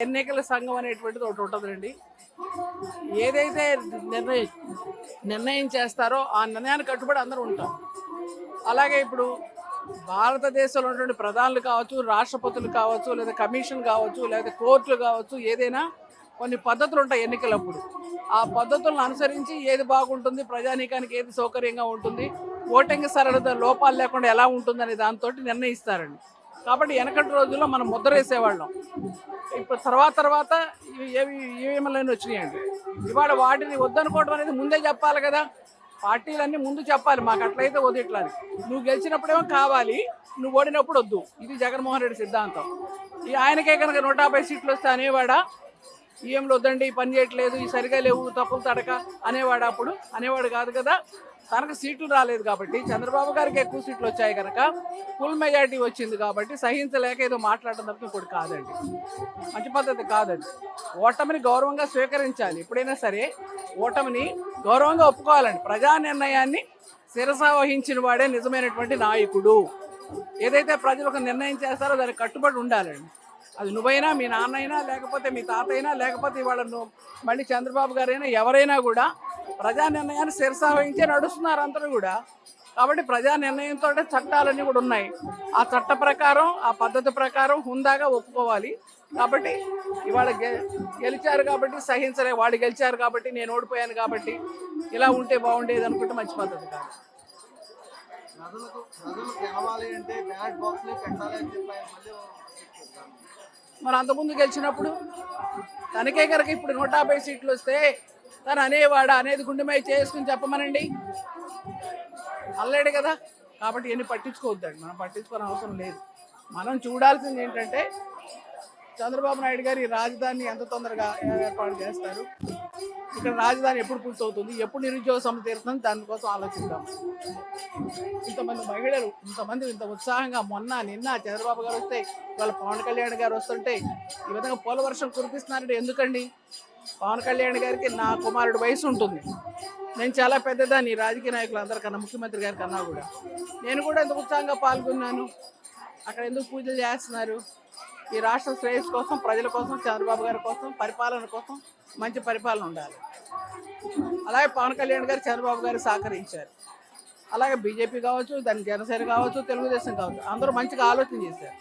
ఎన్నికల సంఘం అనేటువంటిది ఒకటి ఉంటుందండి ఏదైతే నిర్ణయ నిర్ణయం చేస్తారో ఆ నిర్ణయానికి కట్టుబడి అందరూ ఉంటాం అలాగే ఇప్పుడు భారతదేశంలో ఉన్నటువంటి ప్రధానులు కావచ్చు రాష్ట్రపతులు కావచ్చు లేదా కమిషన్ కావచ్చు లేదా కోర్టులు కావచ్చు ఏదైనా కొన్ని పద్ధతులు ఉంటాయి ఎన్నికలప్పుడు. ఆ పద్ధతులను అనుసరించి ఏది బాగుంటుంది ప్రజానీకానికి ఏది సౌకర్యంగా ఉంటుంది ఓటింగ్ సరళత లోపాలు లేకుండా ఎలా ఉంటుందనే దాంతో నిర్ణయిస్తారండి. కాబట్టి వెనకటి రోజుల్లో మనం ముద్ర వేసేవాళ్ళం ఇప్పుడు తర్వాత తర్వాత ఇవి ఏవి ఈవీఎంలన్నీ వచ్చినాయండి. ఇవాళ వాటిని వద్దనుకోవడం అనేది ముందే చెప్పాలి కదా. పార్టీలన్నీ ముందు చెప్పాలి. మాకు అట్లయితే వద్దు ఇట్లా నువ్వు గెలిచినప్పుడేమో కావాలి. నువ్వు ఓడినప్పుడు వద్దు. ఇది జగన్మోహన్ రెడ్డి సిద్ధాంతం. ఈ ఆయనకే కనుక నూట యాభై సీట్లు వస్తే అనేవాడా? ఈఎంలు వద్దండి పని చేయట్లేదు ఈ సరిగా లేవు తప్పులు తడక అనేవాడు అప్పుడు అనేవాడు కాదు కదా. తనకు సీట్లు రాలేదు కాబట్టి చంద్రబాబు గారికి ఎక్కువ సీట్లు వచ్చాయి కనుక ఫుల్ మెజార్టీ వచ్చింది కాబట్టి సహించలేక ఏదో మాట్లాడడం తప్ప ఇప్పుడు కాదండి. మంచి పద్ధతి కాదండి. ఓటమిని గౌరవంగా స్వీకరించాలి. ఎప్పుడైనా సరే ఓటమిని గౌరవంగా ఒప్పుకోవాలండి. ప్రజా నిర్ణయాన్ని శిరస వహించిన వాడే నిజమైనటువంటి నాయకుడు. ఏదైతే ప్రజలు ఒక నిర్ణయం చేస్తారో దానికి కట్టుబడి ఉండాలండి. అది నువ్వైనా మీ నాన్నైనా లేకపోతే మీ తాతైనా లేకపోతే ఇవాళ నువ్వు మళ్ళీ చంద్రబాబు గారైనా ఎవరైనా కూడా ప్రజా నిర్ణయాన్ని శిరసావహించి నడుస్తున్నారు అందరూ కూడా. కాబట్టి ప్రజా నిర్ణయంతో చట్టాలన్నీ కూడా ఉన్నాయి. ఆ చట్ట ప్రకారం ఆ పద్ధతి ప్రకారం హుందాగా ఒప్పుకోవాలి. కాబట్టి ఇవాళ గె గెలిచారు కాబట్టి సహించలే వాళ్ళు గెలిచారు కాబట్టి నేను ఓడిపోయాను కాబట్టి ఇలా ఉంటే బాగుండేది అనుకుంటే మంచి పద్ధతి కాదు. ప్రజలకు ప్రజలు గెలవాలి అంటే బ్యాలెట్ బాక్స్ పెట్టాలి అని చెప్పి మళ్ళీ మరి అంతకుముందు గెలిచినప్పుడు తనకే కనుక ఇప్పుడు నూట యాభై సీట్లు వస్తే తను అనేవాడా అనేది గుండెమై చేసుకుని చెప్పమనండి. అల్లాడు కదా. కాబట్టి ఇవన్నీ పట్టించుకోవద్దండి. మనం పట్టించుకోని అవసరం లేదు. మనం చూడాల్సింది ఏంటంటే చంద్రబాబు నాయుడు గారు ఈ రాజధాని ఎంత తొందరగా ఏర్పాటు చేస్తారు. ఇక్కడ రాజధాని ఎప్పుడు పూర్తవుతుంది? ఎప్పుడు నిరుద్యోగ సమస్య తీరుతుంది? దానికోసం ఆలోచిద్దాం. ఇంతమంది మహిళలు ఇంతమంది ఇంత ఉత్సాహంగా మొన్న నిన్న చంద్రబాబు గారు వస్తే వాళ్ళ పవన్ కళ్యాణ్ గారు వస్తుంటే ఈ విధంగా పోల వర్షం కురిపిస్తున్నారంటే ఎందుకండి? పవన్ కళ్యాణ్ గారికి నా కుమారుడు వయసు ఉంటుంది. నేను చాలా పెద్దదాన్ని రాజకీయ నాయకులు అందరికన్నా ముఖ్యమంత్రి గారి కన్నా కూడా. నేను కూడా ఎంత ఉత్సాహంగా పాల్గొన్నాను. అక్కడ ఎందుకు పూజలు చేస్తున్నారు? ఈ రాష్ట్ర శ్రేయస్సు కోసం ప్రజల కోసం చంద్రబాబు గారి కోసం పరిపాలన కోసం మంచి పరిపాలన ఉండాలి. అలాగే పవన్ కళ్యాణ్ గారు చంద్రబాబు గారు సహకరించారు. అలాగే బీజేపీ కావచ్చు దాని జనసేన కావచ్చు తెలుగుదేశం కావచ్చు అందరూ మంచిగా ఆలోచన చేశారు.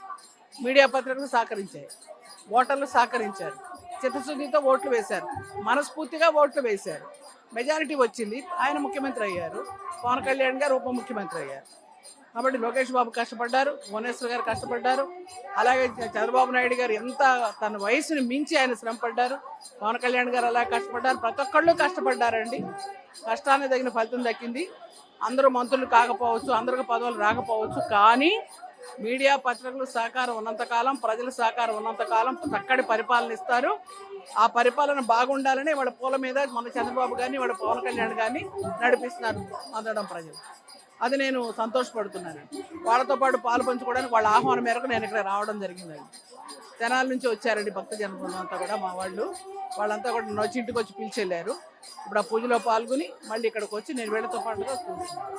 మీడియా పత్రికలు సహకరించాయి. ఓటర్లు సహకరించారు. చిత్తశుద్ధితో ఓట్లు వేశారు. మనస్ఫూర్తిగా ఓట్లు వేశారు. మెజారిటీ వచ్చింది. ఆయన ముఖ్యమంత్రి అయ్యారు. పవన్ కళ్యాణ్ గారు ఉప ముఖ్యమంత్రి అయ్యారు. కాబట్టి లోకేష్ బాబు కష్టపడ్డారు భువనేశ్వర్ గారు కష్టపడ్డారు. అలాగే చంద్రబాబు నాయుడు గారు ఎంత తన వయసుని మించి ఆయన శ్రమపడ్డారు. పవన్ కళ్యాణ్ గారు అలా కష్టపడ్డారు. ప్రతి ఒక్కళ్ళు కష్టపడ్డారండి. కష్టానికి తగిన ఫలితం దక్కింది. అందరూ మంత్రులు కాకపోవచ్చు అందరికి పదవులు రాకపోవచ్చు కానీ మీడియా పత్రికలు సహకారం ఉన్నంతకాలం ప్రజల సహకారం ఉన్నంతకాలం చక్కటి పరిపాలన ఇస్తారు. ఆ పరిపాలన బాగుండాలని వాళ్ళ పూల మీద మన చంద్రబాబు గారిని వాళ్ళ పవన్ కళ్యాణ్ గారిని నడిపిస్తున్నారు. అందడం ప్రజలు. అది నేను సంతోషపడుతున్నాను. వాళ్ళతో పాటు పాలు పంచుకోవడానికి వాళ్ళ ఆహ్వానం మేరకు నేను ఇక్కడ రావడం జరిగిందండి. తెనాల నుంచి వచ్చారండి భక్త జనబృందం అంతా కూడా మా వాళ్ళు. వాళ్ళంతా కూడా నన్ను వచ్చి ఇంటికి వచ్చి పిలిచి వెళ్ళారు. ఇప్పుడు ఆ పూజలో పాల్గొని మళ్ళీ ఇక్కడికి వచ్చి నేను వీళ్ళతో పాటుగా కూర్చున్నాను.